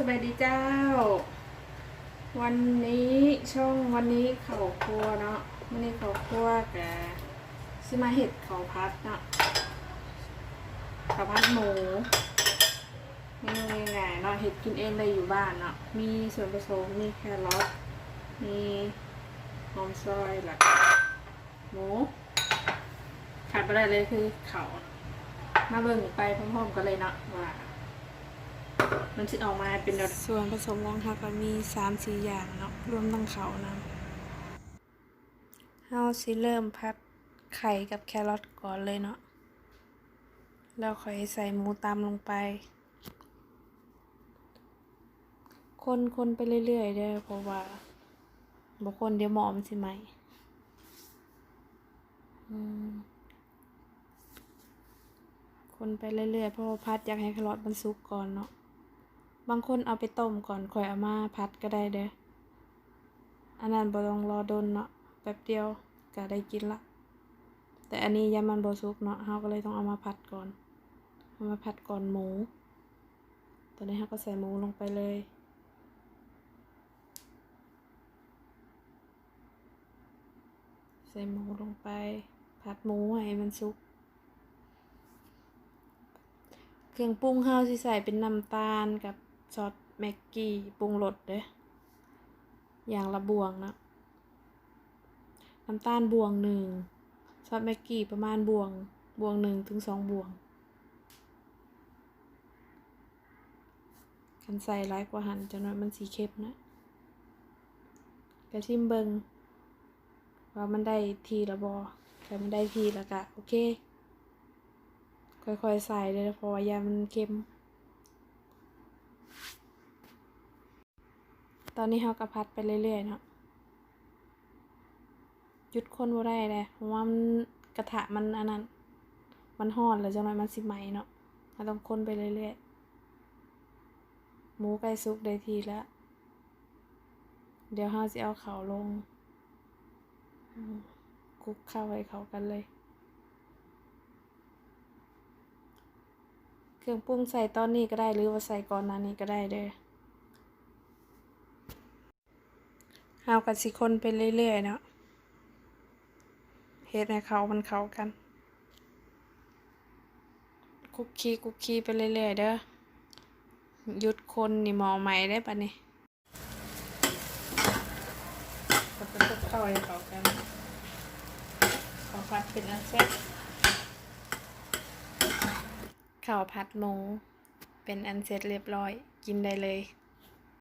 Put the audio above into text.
สบายดีเจ้า วันนี้ช่องวันนี้เขาครัวเนาะวันนี้เขาครัวแกซิมาเห็ดเขาพัดเนาะเขาพัดหมูเมนูง่ายๆเนาะเห็ดกินเองเลยอยู่บ้านเนาะมีส่วนผสมมีแครอทมีหอมซอยหลักหมูขาดไปได้เลยคือเขามาเบิ่งไปพร้อมๆกันเลยเนาะว่า มันจะออกมาเป็นแบบส่วนผสมของเขาก็มีสามสี่อย่างเนาะรวมทั้งเขานะเฮาสิเริ่มพัดไข่กับแครอทก่อนเลยเนาะแล้วค่อยใส่หมูตามลงไป คนคนไปเรื่อยๆเด้อเพราะว่าบางคนเดี๋ยวหมอมสิไหมอืมคนไปเรื่อยๆเพราะว่าพัดอยากให้แครอทมันสุกก่อนเนาะ บางคนเอาไปต้มก่อนค่อยเอามาพัดก็ได้เด้อ อันนั้นบ่ต้องรอดนเนาะแป๊บเดียวก็ได้กินละ แต่อันนี้ยามันบ่สุกเนาะเฮาก็เลยต้องเอามาผัดก่อน เอามาผัดก่อนหมู ตอนนี้เฮาก็ใส่หมูลงไปเลยใส่หมูลงไป ผัดหมูให้มันสุก เครื่องปรุงเฮาสิใส่เป็นน้ำตาลกับ ซอสแม็กกี้ปรุงรสเด้อย่างละบวงนะน้ำตาลบวงหนึ่งซอสแม็กกี้ประมาณบวงบวงหนึ่งถึงสองบวงคันใส่ร้ายกว่าหันจะน้อยมันสีเข้มนะกระชิมเบิงว่ามันได้ทีละบอแต่มันได้ทีล้วก็โอเค ค่อยๆใส่เลยเพราะว่ายามันเค็ม ตอนนี้เราก็พัดไปเรื่อยๆเนาะหยุดคนบ่ได้เลยเพราะว่ามันกระทะมันอันนั้น มันหอนแล้วจังหน่อยมันสิไหมเนาะเราต้องคนไปเรื่อยๆหมูไก่สุกได้ทีแล้วเดี๋ยวเราจะเอาเขาลงคุกเข้าให้เขากันเลย เครื่องปรุงใส่ตอนนี้ก็ได้หรือว่าใส่ก่อนหน้านี้ก็ได้เด้อ เอากับสิคนไปเรื่อยๆเนาะเฮ็ดให้เขามันเข้ากัน คุกคีคุกคีไปเรื่อยๆเด้อหยุดคนนี่หมอใหม่ได้ปะนี่ก็จะคลุกเข้าให้เขากันขอพัดเป็นอันเสร็จข้าวผัดหมูเป็นอันเสร็จเรียบร้อยกินได้เลย